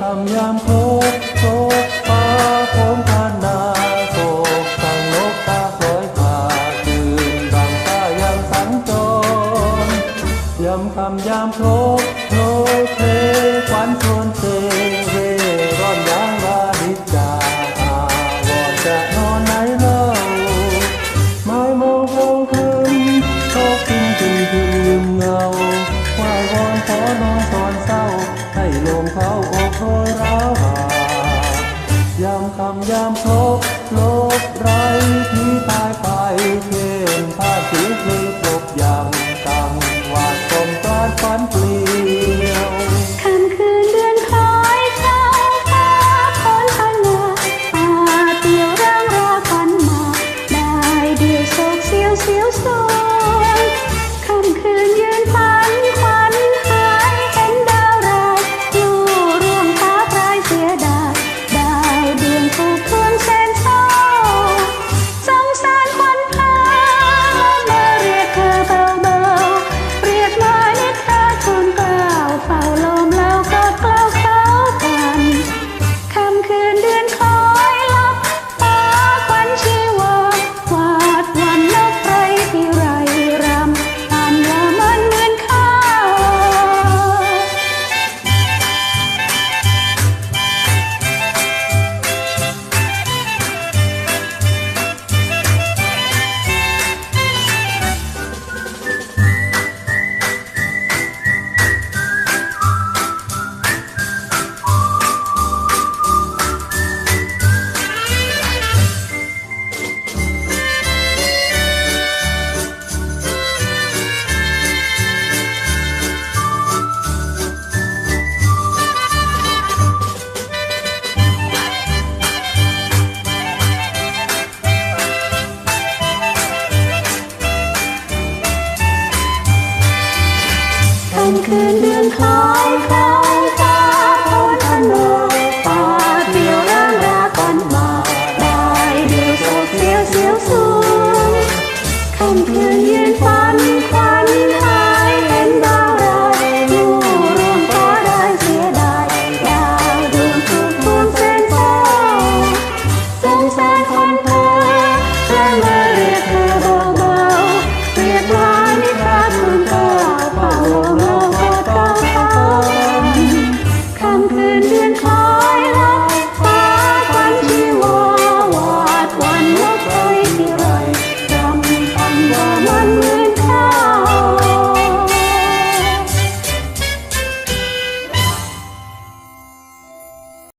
คำยามโคกโคกฟ้าโคมพานนาโคกสังโลกตาลอยผ่าคืนดังตายามสังจรยมคำยามโคกโคกเพควันชวนเตเวร้อนยางลาดิจาอาวอนจะนอนไหนเล่าไม้มองโคกขึ้นโคกขึ้นขึ้นขึ้นลืมเงาไหววอนขอนอนตอนเศร้าให้ลมเขา โรยร้าวหายามคำยามโคลกโล and good